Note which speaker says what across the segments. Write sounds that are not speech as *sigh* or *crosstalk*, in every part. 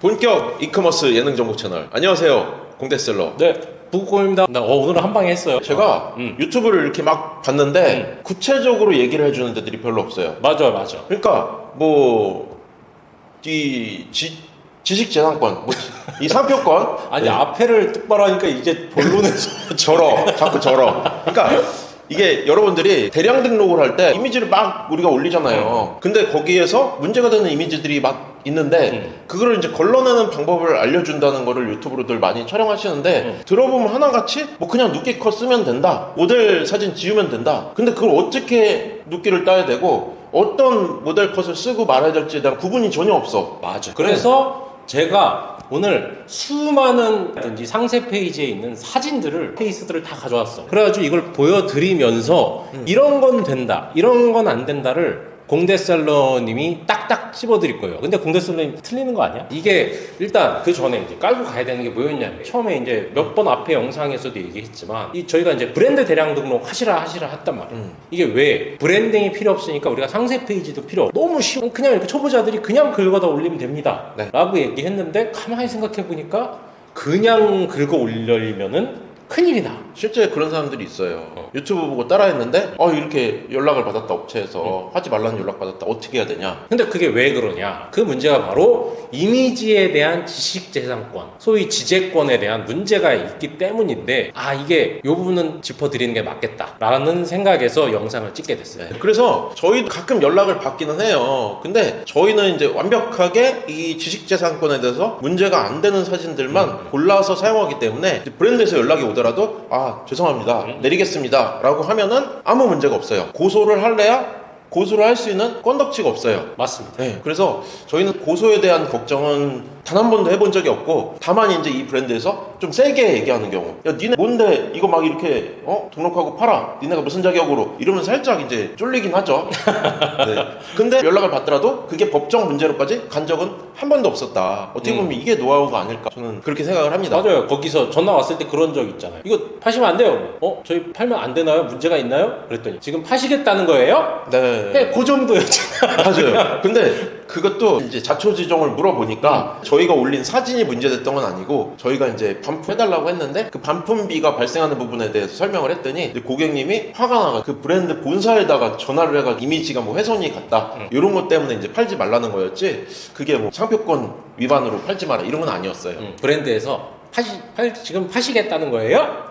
Speaker 1: 본격 이커머스 예능 정보 채널 안녕하세요 공대셀러
Speaker 2: 네, 부국공입니다. 나 어, 오늘은 한 방에 했어요.
Speaker 1: 제가
Speaker 2: 음.
Speaker 1: 유튜브를 이렇게 막 봤는데 구체적으로 얘기를 해주는 데들이 별로 없어요
Speaker 2: 맞아, 맞아.
Speaker 1: 그러니까 뭐이 지식재산권 뭐, 이 상표권 *laughs*
Speaker 2: 아니
Speaker 1: 네,
Speaker 2: 앞에를 똑바로 하니까 이제 본론에서 *laughs*
Speaker 1: 절어 자꾸 절어 그러니까 이게 여러분들이 대량 등록을 할 때 이미지를 막 우리가 올리잖아요 근데 거기에서 문제가 되는 이미지들이 막 있는데
Speaker 2: 음.
Speaker 1: 그거를 이제 걸러내는 방법을 알려준다는 거를 유튜브로들 많이 촬영하시는데
Speaker 2: 음.
Speaker 1: 들어보면 하나같이 뭐 그냥 눕기 컷 쓰면 된다 모델 사진 지우면 된다 근데 그걸 어떻게 눕기를 따야 되고 어떤 모델 컷을 쓰고 말아야 될지에 대한 구분이 전혀 없어
Speaker 2: 맞아. 그래서 제가 오늘 수많은 이 상세 페이지에 있는 사진들을 케이스들을 다 가져왔어. 그래가지고 이걸 보여드리면서 이런 건 된다, 이런 건 안 된다를 공대셀러님이 딱딱 찝어드릴 거예요. 근데 공대셀러님 틀리는 거 아니야? 이게 일단 그 전에 이제 깔고 가야 되는 게 뭐였냐면 처음에 이제 몇 번 앞에 영상에서도 얘기했지만 이 저희가 이제 브랜드 대량 등록 하시라 하시라 했단 말이에요.
Speaker 1: 음.
Speaker 2: 이게 왜 브랜딩이 필요 없으니까 우리가 상세 페이지도 필요 없. 너무 쉬워. 그냥 이렇게 초보자들이 그냥 긁어다 올리면 됩니다.
Speaker 1: 네.
Speaker 2: 라고 얘기했는데 가만히 생각해 보니까 그냥 긁어 올리면은 큰일이다.
Speaker 1: 실제 그런 사람들이 있어요. 유튜브 보고 따라했는데, 어, 이렇게 연락을 받았다, 업체에서. 하지 말라는 연락 받았다. 어떻게 해야 되냐?
Speaker 2: 근데 그게 왜 그러냐? 그 문제가 바로 이미지에 대한 지식 재산권, 소위 지재권에 대한 문제가 있기 때문인데, 아, 이게 요 부분은 짚어드리는 게 맞겠다라는 생각에서 영상을 찍게 됐어요.
Speaker 1: 그래서 저희도 가끔 연락을 받기는 해요. 근데 저희는 이제 완벽하게 이 지식재산권에 대해서 문제가 안 되는 사진들만 골라서 사용하기 때문에 브랜드에서 연락이 오더라도, 아, 죄송합니다. 내리겠습니다. 라고 하면은 아무 문제가 없어요. 고소를 할래야 고소를 할 수 있는 건덕지가 없어요.
Speaker 2: 맞습니다.
Speaker 1: 네, 그래서 저희는 고소에 대한 걱정은 단 한 번도 해본 적이 없고 다만 이제 이 브랜드에서 좀 세게 얘기하는 경우 야 니네 뭔데 이거 막 이렇게 어 등록하고 팔아 니네가 무슨 자격으로 이러면 살짝 이제 쫄리긴 하죠 *laughs* 네. 근데 연락을 받더라도 그게 법정 문제로까지 간 적은 한 번도 없었다 어떻게 보면 이게 노하우가 아닐까 저는 그렇게 생각을 합니다
Speaker 2: 맞아요. 거기서 전화 왔을 때 그런 적 있잖아요. 이거 파시면 안 돼요. 어? 저희 팔면 안 되나요? 문제가 있나요? 그랬더니 지금 파시겠다는 거예요?
Speaker 1: 네.
Speaker 2: 네, 그 정도였잖아.
Speaker 1: 맞아요. *laughs* 근데 그것도 이제 자초지종을 물어보니까 저희가 올린 사진이 문제됐던 건 아니고 저희가 이제 반품해달라고 했는데 그 반품비가 발생하는 부분에 대해서 설명을 했더니 고객님이 화가 나가 그 브랜드 본사에다가 전화를 해가지고 이미지가 뭐 훼손이 갔다 이런 것 때문에 이제 팔지 말라는 거였지 그게 뭐 상표권 위반으로 팔지 마라 이런 건 아니었어요.
Speaker 2: 음, 브랜드에서 파시, 팔, 지금 파시겠다는 거예요?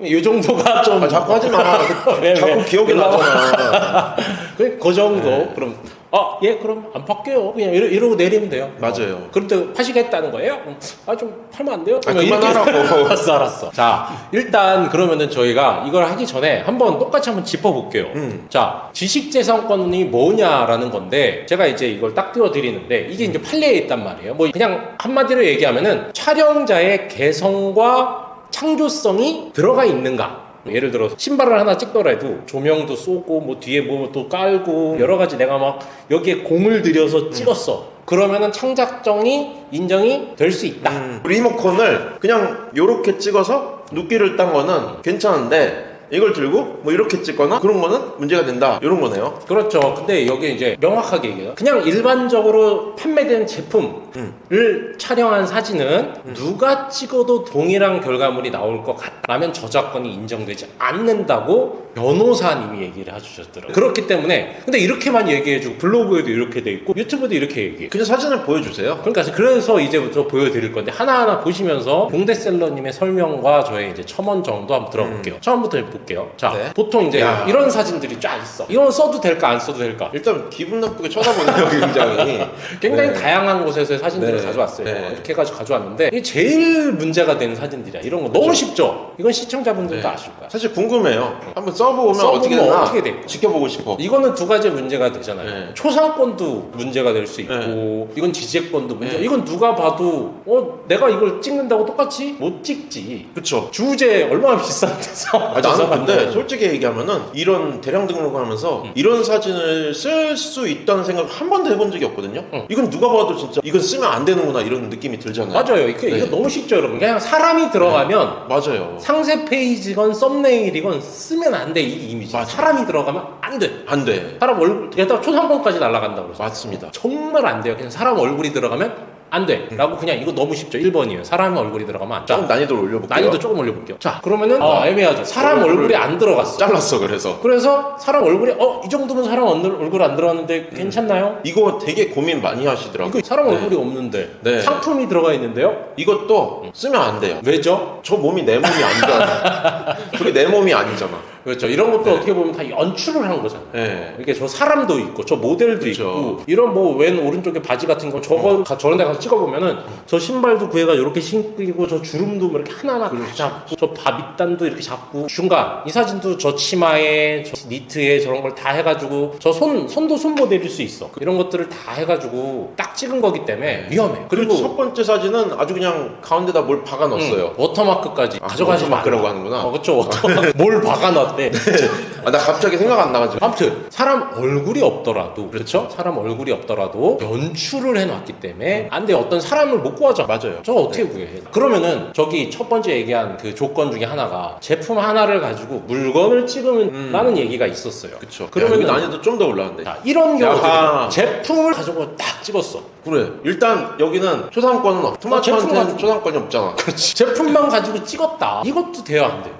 Speaker 2: 이 정도가 좀.
Speaker 1: 아, 자꾸 하지 마. *laughs*
Speaker 2: 왜,
Speaker 1: 자꾸
Speaker 2: 왜?
Speaker 1: 기억이. 나잖아. *laughs*
Speaker 2: 그, 그 정도.
Speaker 1: 네.
Speaker 2: 그럼, 아, 예, 그럼 안 팔게요. 그냥 이러, 이러고 내리면 돼요.
Speaker 1: 맞아요.
Speaker 2: 어, 그럼 또 파시겠다는 거예요? 음, 아, 좀 팔면 안 돼요?
Speaker 1: 아,
Speaker 2: 그러면 이렇게-
Speaker 1: 그만하라고. *laughs*
Speaker 2: 알았어, 알았어. 자, 일단 그러면은 저희가 이걸 하기 전에 한번 똑같이 한번 짚어볼게요.
Speaker 1: 음.
Speaker 2: 자, 지식재산권이 뭐냐라는 건데, 제가 이제 이걸 딱 띄워드리는데, 이게 이제 판례에 있단 말이에요. 뭐, 그냥 한마디로 얘기하면은, 촬영자의 개성과 창조성이 들어가 있는가? 예를 들어 신발을 하나 찍더라도 조명도 쏘고 뭐 뒤에 뭐 또 깔고 여러 가지 내가 막 여기에 공을 들여서 찍었어. 그러면은 창작성이 인정이 될 수 있다.
Speaker 1: 음, 리모컨을 그냥 요렇게 찍어서 눕기를 딴 거는 괜찮은데 이걸 들고 뭐 이렇게 찍거나 그런 거는 문제가 된다 이런 거네요
Speaker 2: 그렇죠. 근데 여기 이제 명확하게 얘기해요. 그냥 일반적으로 판매된 제품을 촬영한 사진은 누가 찍어도 동일한 결과물이 나올 것 같다면 저작권이 인정되지 않는다고 변호사님이 얘기를 해주셨더라고요. 그렇기 때문에 근데 이렇게만 얘기해주고 블로그에도 이렇게 돼 있고 유튜브도 이렇게 얘기해.
Speaker 1: 그냥 사진을 보여주세요
Speaker 2: 그러니까 그래서 이제부터 보여드릴 건데 하나하나 보시면서 공대셀러님의 설명과 저의 이제 첨언 정도 한번 들어볼게요. 처음부터 볼게요. 자,
Speaker 1: 네.
Speaker 2: 보통 이제
Speaker 1: 야.
Speaker 2: 이런 사진들이 쫙 있어. 이건 써도 될까 안 써도 될까?
Speaker 1: 일단 기분 나쁘게 쳐다보네요 *laughs* 굉장히
Speaker 2: 굉장히
Speaker 1: 네.
Speaker 2: 다양한 곳에서의 사진들을
Speaker 1: 네.
Speaker 2: 가져왔어요.
Speaker 1: 네.
Speaker 2: 이렇게 해가지고 가져왔는데 이게 제일 문제가 되는 사진들이야. 이런 거 너무 쉽죠. 이건 시청자분들도
Speaker 1: 네.
Speaker 2: 아실 거야.
Speaker 1: 사실 궁금해요 한번 써보면
Speaker 2: 써보면
Speaker 1: 어떻게 되나
Speaker 2: 어떻게 돼?
Speaker 1: 지켜보고 싶어
Speaker 2: 이거는 두 가지 문제가 되잖아요.
Speaker 1: 네.
Speaker 2: 초상권도 문제가 될 수 있고,
Speaker 1: 네.
Speaker 2: 이건 지재권도 문제.
Speaker 1: 네.
Speaker 2: 이건 누가 봐도 어 내가 이걸 찍는다고 똑같이 못 찍지.
Speaker 1: 그쵸
Speaker 2: 주제 얼마나 비싼 데서.
Speaker 1: 아, 나는 근데 솔직히 얘기하면은 이런 대량 등록을 하면서
Speaker 2: 음.
Speaker 1: 이런 사진을 쓸 수 있다는 생각을 한 번도 해본 적이 없거든요
Speaker 2: 응.
Speaker 1: 이건 누가 봐도 진짜 이건 쓰면 안 되는구나 이런 느낌이 들잖아요
Speaker 2: 맞아요. 이게
Speaker 1: 네.
Speaker 2: 너무 쉽죠, 여러분. 그냥 사람이 들어가면
Speaker 1: 맞아요
Speaker 2: 상세 페이지건 썸네일이건 쓰면 안 돼 이 이미지.
Speaker 1: 맞아.
Speaker 2: 사람이 들어가면 안 돼.
Speaker 1: 안 돼
Speaker 2: 사람 얼굴 게다가 초상권까지 날아간다고 그래서
Speaker 1: 맞습니다
Speaker 2: 정말 안 돼요. 그냥 사람 얼굴이 들어가면 안 돼. 라고 그냥 이거 너무 쉽죠. 1번이에요. 사람의 얼굴이 들어가면 안 돼.
Speaker 1: 조금 난이도를 올려볼게요.
Speaker 2: 난이도 조금 올려볼게요. 자, 그러면은 어, 애매하죠. 사람 얼굴이 안 들어갔어.
Speaker 1: 잘랐어 그래서.
Speaker 2: 그래서 사람 얼굴에 어 이 정도면 사람 얼굴, 얼굴 안 들어갔는데 괜찮나요?
Speaker 1: 이거 되게 고민 많이 하시더라고요.
Speaker 2: 이거 사람
Speaker 1: 네.
Speaker 2: 얼굴이 없는데
Speaker 1: 네.
Speaker 2: 상품이 들어가 있는데요?
Speaker 1: 이것도 쓰면 안 돼요.
Speaker 2: 왜죠?
Speaker 1: 저 몸이 내 몸이 아니잖아. *laughs* 그게 내 몸이 아니잖아.
Speaker 2: 그렇죠. 이런 것도
Speaker 1: 네.
Speaker 2: 어떻게 보면 다 연출을 한 거잖아요.
Speaker 1: 예.
Speaker 2: 이렇게 저 사람도 있고 저 모델도
Speaker 1: 그쵸.
Speaker 2: 있고 이런 뭐 왼 오른쪽에 바지 같은 거 저거 가- 저런 데 가서 찍어 보면은 저 신발도 구해가 이렇게 신고 저 주름도 뭐 이렇게 하나하나 다 잡고 저 바빗단도 이렇게 잡고 중간 이 사진도 저 치마에 저 니트에 저런 걸 다 해가지고 저 손 손도 손 모델일 수 있어 이런 것들을 다 해가지고 딱 찍은 거기 때문에 위험해
Speaker 1: 그리고
Speaker 2: 그리고
Speaker 1: 첫 번째 사진은 아주 그냥 가운데다 뭘 박아 넣었어요.
Speaker 2: 응, 워터마크까지
Speaker 1: 아,
Speaker 2: 가져가지 마
Speaker 1: 워터마크라고 하는구나.
Speaker 2: 어, 그쵸 워터마크 *laughs* 뭘 박아 놨대 *laughs*
Speaker 1: 아, 나 갑자기 생각 안 나가지고.
Speaker 2: 아무튼 사람 얼굴이 없더라도 그렇죠? 사람 얼굴이 없더라도 연출을 해놨기 때문에 안돼 어떤 사람을 못 구하잖아
Speaker 1: 맞아요.
Speaker 2: 저 어떻게 구해 그러면은 저기 첫 번째 얘기한 그 조건 중에 하나가 제품 하나를 가지고 물건을 찍으면라는 얘기가 있었어요
Speaker 1: 그쵸.
Speaker 2: 그러면은-
Speaker 1: 그러면 난이도 좀 더 올라간대.
Speaker 2: 자 이런 경우들
Speaker 1: 야하.
Speaker 2: 제품을 가지고 딱 찍었어
Speaker 1: 그래. 일단 여기는 초상권은 없.
Speaker 2: 제품
Speaker 1: 토마토한테는
Speaker 2: 가지고.
Speaker 1: 초상권이 없잖아.
Speaker 2: 그렇지 제품만 가지고 찍었다 이것도 돼야 안 돼요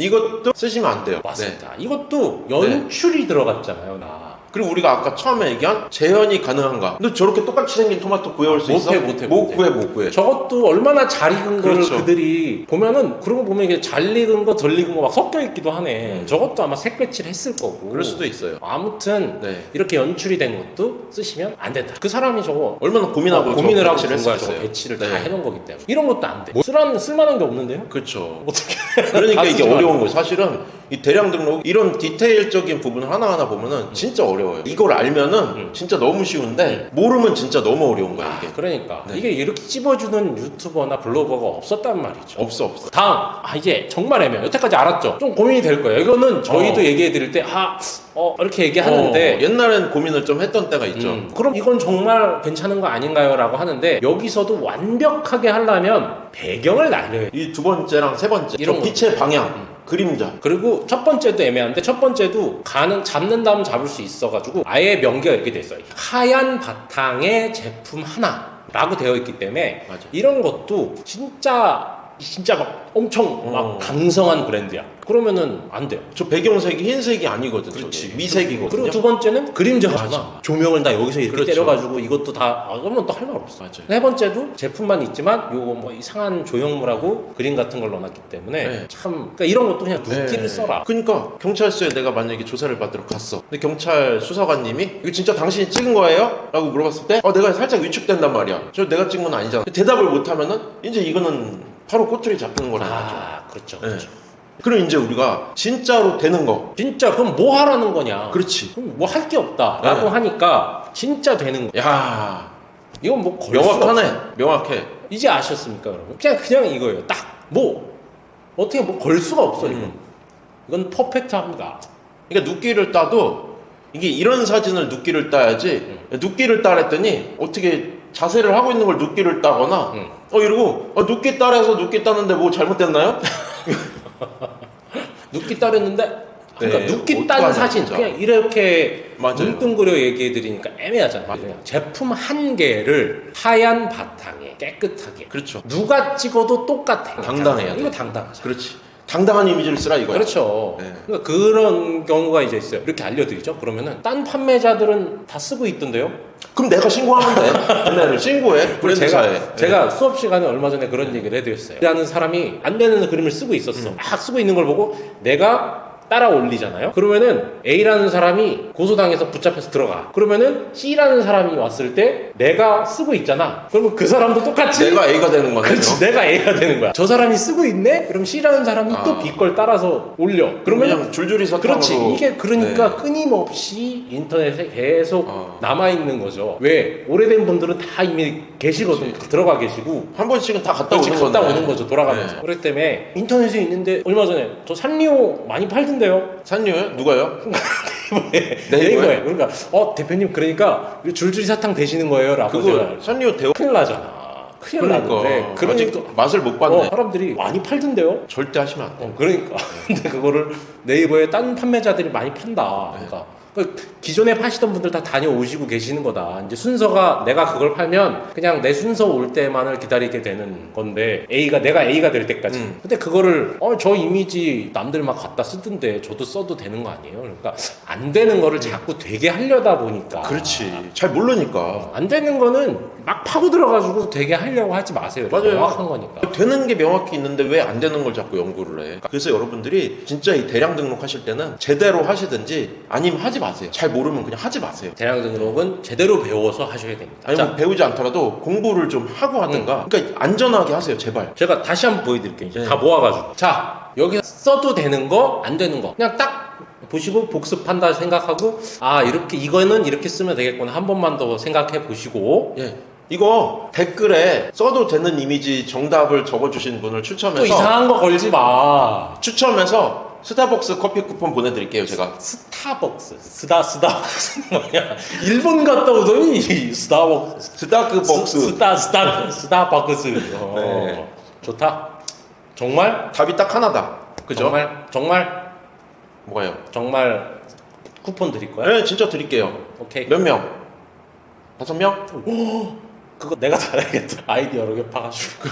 Speaker 1: 이것도 쓰시면 안 돼요. 네.
Speaker 2: 맞습니다 이것도 연출이 들어갔잖아요 나
Speaker 1: 그리고 우리가 아까 처음에 얘기한 재현이 가능한가? 근데 저렇게 똑같이 생긴 토마토 구해올 수 있어?
Speaker 2: 못해, 못해,
Speaker 1: 못. 구해, 못 구해.
Speaker 2: 저것도 얼마나 잘 익은
Speaker 1: 그렇죠.
Speaker 2: 그들이 보면은 그런 거 보면 이게 잘 익은 거 덜 익은 거 막 섞여 있기도 하네.
Speaker 1: 음.
Speaker 2: 저것도 아마 색배칠 했을 거고.
Speaker 1: 그럴 수도 있어요.
Speaker 2: 아무튼
Speaker 1: 네.
Speaker 2: 이렇게 연출이 된 것도 쓰시면 안 된다. 그 사람이 저거
Speaker 1: 얼마나 고민하고
Speaker 2: 어, 고민을
Speaker 1: 저
Speaker 2: 하고 준 거야. 저거. 배치를 다
Speaker 1: 네.
Speaker 2: 해놓은 거기 때문에 이런 것도 안 돼. 뭐 쓸만 쓸만한 게 없는데요?
Speaker 1: 그렇죠.
Speaker 2: 어떻게?
Speaker 1: 그러니까 *laughs*
Speaker 2: 다
Speaker 1: 이게 어려운 거예요. 사실은 이 대량 등록 이런 디테일적인 부분 하나하나 보면은 진짜 어려워요. 이걸 알면은
Speaker 2: 음.
Speaker 1: 진짜 너무 쉬운데 모르면 진짜 너무 어려운 거야 이게.
Speaker 2: 그러니까
Speaker 1: 네.
Speaker 2: 이게 이렇게 찝어주는 유튜버나 블로거가 없었단 말이죠.
Speaker 1: 없어 없어.
Speaker 2: 다음 아 이제 정말 애매해요 여태까지 알았죠 좀 고민이 될 거예요 이거는 저희도
Speaker 1: 어.
Speaker 2: 얘기해 드릴 때아 어 이렇게 얘기하는데
Speaker 1: 어, 옛날엔 고민을 좀 했던 때가 있죠.
Speaker 2: 음, 그럼 이건 정말 괜찮은 거 아닌가요? 라고 하는데 여기서도 완벽하게 하려면 배경을 날려야
Speaker 1: 돼이두 번째랑 세 번째
Speaker 2: 이런.
Speaker 1: 빛의 방향,
Speaker 2: 음.
Speaker 1: 그림자.
Speaker 2: 그리고 첫 번째도 애매한데 첫 번째도 가는 잡는 다음 잡을 수 있어가지고 아예 명기가 이렇게 돼 있어요 하얀 바탕에 제품 하나 라고 되어 있기 때문에
Speaker 1: 맞아.
Speaker 2: 이런 것도 진짜 진짜 막 엄청 막
Speaker 1: 어.
Speaker 2: 강성한 브랜드야 그러면은 안 돼요
Speaker 1: 저 배경색이 흰색이 아니거든.
Speaker 2: 그렇지.
Speaker 1: 저게. 미색이거든요.
Speaker 2: 그리고 두 번째는 그림자잖아. 조명을 다 여기서 이렇게
Speaker 1: 그렇죠.
Speaker 2: 때려가지고 이것도 다 아, 그러면 또 할 말 없어.
Speaker 1: 맞아요.
Speaker 2: 세 번째도 제품만 있지만 요거 뭐 이상한 조형물하고 그림 같은 걸 넣어놨기 때문에
Speaker 1: 네.
Speaker 2: 참 그러니까 이런 것도 그냥
Speaker 1: 네.
Speaker 2: 써라.
Speaker 1: 그러니까 경찰서에 내가 만약에 조사를 받으러 갔어. 근데 경찰 수사관님이 이거 진짜 당신이 찍은 거예요? 라고 물어봤을 때 어, 내가 살짝 위축된단 말이야. 저 내가 찍은 건 아니잖아. 대답을 못하면은 이제 이거는 바로 꼬투리 잡히는 거라는 거죠.
Speaker 2: 아 그렇죠.
Speaker 1: 네.
Speaker 2: 그렇죠.
Speaker 1: 그럼 이제 우리가 진짜로 되는 거.
Speaker 2: 진짜 그럼 뭐 하라는 거냐?
Speaker 1: 그렇지.
Speaker 2: 그럼 뭐 할 게 없다라고
Speaker 1: 네.
Speaker 2: 하니까 진짜 되는 거.
Speaker 1: 야
Speaker 2: 이건 뭐
Speaker 1: 명확하네. 명확해.
Speaker 2: 이제 아셨습니까, 여러분? 그냥 그냥 이거예요. 딱 뭐 어떻게 뭐 걸 수가 없어 이건.
Speaker 1: 음.
Speaker 2: 이건 퍼펙트합니다.
Speaker 1: 그러니까 눕기를 따도 이게 이런 사진을 눕기를 따야지 눕기를 따랬더니 어떻게 자세를 하고 있는 걸 눕기를 따거나
Speaker 2: 음.
Speaker 1: 어 이러고 어, 눕기 따라서 눕기 따는데 뭐 잘못됐나요? *laughs*
Speaker 2: 눕기 따르는데 그러니까
Speaker 1: 네,
Speaker 2: 눕기 딴
Speaker 1: 어떡하냐,
Speaker 2: 사진
Speaker 1: 진짜.
Speaker 2: 그냥 이렇게
Speaker 1: 맞아요.
Speaker 2: 뭉뚱그려 얘기해 드리니까 애매하잖아요. 그냥 제품 한 개를 하얀 바탕에 깨끗하게
Speaker 1: 그렇죠.
Speaker 2: 누가 찍어도 똑같아.
Speaker 1: 당당해야 돼.
Speaker 2: 이거 당당하죠.
Speaker 1: 그렇지. 당당한 이미지를 쓰라 이거야.
Speaker 2: 그렇죠.
Speaker 1: 네.
Speaker 2: 그러니까 그런 경우가 이제 있어요. 이렇게 알려드리죠. 그러면은 딴 판매자들은 다 쓰고 있던데요.
Speaker 1: 그럼 내가 신고하면 돼. 걔네를 신고해. *laughs* 브랜드사에.
Speaker 2: 제가, 제가 수업 시간에 얼마 전에 그런 얘기를 해드렸어요. 라는 사람이 안 되는 그림을 쓰고 있었어. 막 쓰고 있는 걸 보고 내가 따라 올리잖아요. 그러면은 A라는 사람이 고소당해서 붙잡혀서 들어가. 그러면은 C라는 사람이 왔을 때 내가 쓰고 있잖아. 그러면 그 사람도 똑같이
Speaker 1: 내가 A가 되는 거네.
Speaker 2: 그렇지 내가 A가 되는 거야. 저 사람이 쓰고 있네? 그럼 C라는 사람이
Speaker 1: 아.
Speaker 2: 또 B 걸 따라서 올려. 그러면
Speaker 1: 그냥 줄줄이 사탕으로.
Speaker 2: 그렇지. 이게 그러니까
Speaker 1: 네.
Speaker 2: 끊임없이 인터넷에 계속
Speaker 1: 어.
Speaker 2: 남아 있는 거죠. 왜? 오래된 분들은 다 이미 계시거든. 들어가 계시고.
Speaker 1: 한 번씩은 다 갔다
Speaker 2: 그렇지,
Speaker 1: 오는
Speaker 2: 갔다
Speaker 1: 건데.
Speaker 2: 오는 거죠. 돌아가면서.
Speaker 1: 네.
Speaker 2: 그렇기 때문에 인터넷에 있는데 얼마 전에 저 산리오 많이 팔던데 요.
Speaker 1: 산유요? 누가요? *laughs*
Speaker 2: 네이버에.
Speaker 1: 네이버에?
Speaker 2: 그러니까 어 대표님 그러니까 줄줄이 사탕 되시는 거예요. 라고
Speaker 1: 그거
Speaker 2: 제가
Speaker 1: 산유 대화.
Speaker 2: 큰일 나잖아. 큰일 나는데
Speaker 1: 그러니까 아직 맛을 못 봤네.
Speaker 2: 어, 사람들이 많이 팔던데요.
Speaker 1: 절대 하시면 안 돼.
Speaker 2: 어, 그러니까 *laughs* 근데 그거를 네이버에 딴 판매자들이 많이 판다. 그러니까 그 기존에 파시던 분들 다 다녀오시고 계시는 거다. 이제 순서가 내가 그걸 팔면 그냥 내 순서 올 때만을 기다리게 되는 건데 A가 내가 A가 될 때까지.
Speaker 1: 음.
Speaker 2: 근데 그거를 어 저 이미지 남들 막 갖다 쓰던데 저도 써도 되는 거 아니에요? 그러니까 안 되는 거를 자꾸 되게 하려다 보니까.
Speaker 1: 그렇지. 잘 모르니까.
Speaker 2: 안 되는 거는 막 파고 들어가지고 되게 하려고 하지 마세요.
Speaker 1: 맞아요.
Speaker 2: 명확한 거니까.
Speaker 1: 되는 게 명확히 있는데 왜 안 되는 걸 자꾸 연구를 해? 그래서 여러분들이 진짜 이 대량 등록하실 때는 제대로 하시든지 아니면 하지 마세요. 잘 모르면 그냥 하지 마세요.
Speaker 2: 대량 등록은 제대로 배워서 하셔야 됩니다.
Speaker 1: 아니면
Speaker 2: 자,
Speaker 1: 배우지 않더라도 공부를 좀 하고 하든가. 그러니까 안전하게 하세요, 제발.
Speaker 2: 제가 다시 한번 보여드릴게요. 이제
Speaker 1: 네.
Speaker 2: 다 모아가지고. 자, 여기서 써도 되는 거, 안 되는 거. 그냥 딱 보시고 복습한다 생각하고, 아, 이렇게, 이거는 이렇게 쓰면 되겠구나. 한 번만 더 생각해 보시고.
Speaker 1: 예. 이거 댓글에 써도 되는 이미지 정답을 적어주신 분을
Speaker 2: 또
Speaker 1: 추첨해서
Speaker 2: 이상한 거 걸지 마.
Speaker 1: 추첨해서 스타벅스 커피 쿠폰 보내드릴게요, 제가.
Speaker 2: 스타벅스. 스다, 스타벅스. 뭐냐. 일본 갔다 오더니, 스타벅스.
Speaker 1: 스타크벅스.
Speaker 2: 스, 스 타, 스타, 스타벅스. 어,
Speaker 1: 네.
Speaker 2: 좋다. 정말?
Speaker 1: 답이 딱 하나다. 그죠?
Speaker 2: 정말? 정말?
Speaker 1: 뭐가요?
Speaker 2: 정말 쿠폰 드릴 거야?
Speaker 1: 네, 진짜 드릴게요.
Speaker 2: 오케이.
Speaker 1: 몇 명? 다섯 명?
Speaker 2: 그거 내가 잘하겠다. 아이디 여러 개 파가지고.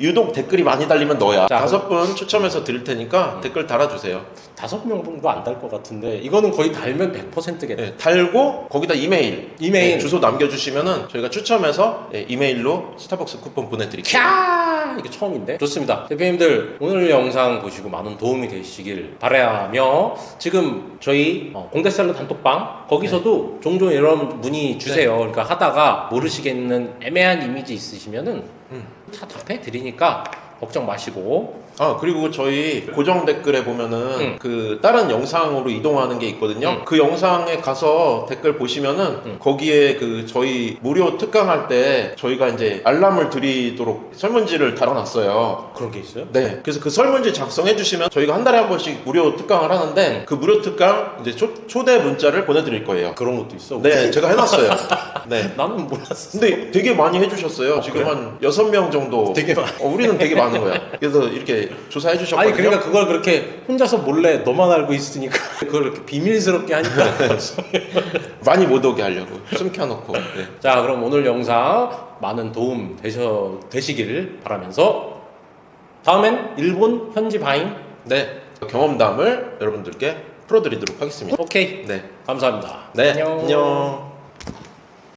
Speaker 1: 유독 댓글이 많이 달리면 너야.
Speaker 2: 자,
Speaker 1: 다섯 분 추첨해서 드릴 테니까 댓글 달아주세요.
Speaker 2: 다섯 명 정도 안 달 것 같은데 이거는 거의 달면 100%겠다.
Speaker 1: 네, 달고 거기다 이메일,
Speaker 2: 이메일.
Speaker 1: 네, 주소 남겨주시면은 저희가 추첨해서 네, 이메일로 스타벅스 쿠폰 보내드릴게요.
Speaker 2: 캬! 이게 처음인데? 좋습니다. 대표님들 오늘 영상 보시고 많은 도움이 되시길 바라며 지금 저희 어, 공대셀러 단톡방 거기서도 종종 이런 문의 주세요. 그러니까 하다가 모르시겠는 애매한 이미지 있으시면은
Speaker 1: 음.
Speaker 2: 다 답해 드리니까 걱정 마시고
Speaker 1: 아 그리고 저희 고정 댓글에 보면은
Speaker 2: 음.
Speaker 1: 그 다른 영상으로 이동하는 게 있거든요.
Speaker 2: 음.
Speaker 1: 그 영상에 가서 댓글 보시면은
Speaker 2: 음.
Speaker 1: 거기에 그 저희 무료 특강할 때 저희가 이제 알람을 드리도록 설문지를 달아놨어요.
Speaker 2: 그런 게 있어요?
Speaker 1: 네. 그래서 그 설문지 작성해 주시면 저희가 한 달에 한 번씩 무료 특강을 하는데 그 무료 특강 이제 초, 초대 문자를 보내드릴 거예요.
Speaker 2: 그런 것도 있어?
Speaker 1: 네, 제가 해놨어요. 네. *laughs*
Speaker 2: 나는 몰랐어.
Speaker 1: 근데 되게 많이 해주셨어요. 지금
Speaker 2: 그래?
Speaker 1: 한 여섯 명 정도.
Speaker 2: 되게 많아.
Speaker 1: 어, 우리는 되게 많은 거야. *laughs* 그래서 이렇게 조사해 주셨거든요.
Speaker 2: 아니 그러니까 그걸 그렇게 혼자서 몰래 너만 알고 있으니까 *laughs* 그걸 이렇게 비밀스럽게 하니까 *laughs*
Speaker 1: 많이 못 오게 하려고 숨겨놓고. 네.
Speaker 2: 자 그럼 오늘 영상 많은 도움 되셔, 되시길 바라면서 다음엔 일본 현지 바잉
Speaker 1: 네. 경험담을 여러분들께 풀어드리도록 하겠습니다.
Speaker 2: 오케이
Speaker 1: 네.
Speaker 2: 감사합니다
Speaker 1: 네.
Speaker 2: 안녕.
Speaker 1: 안녕.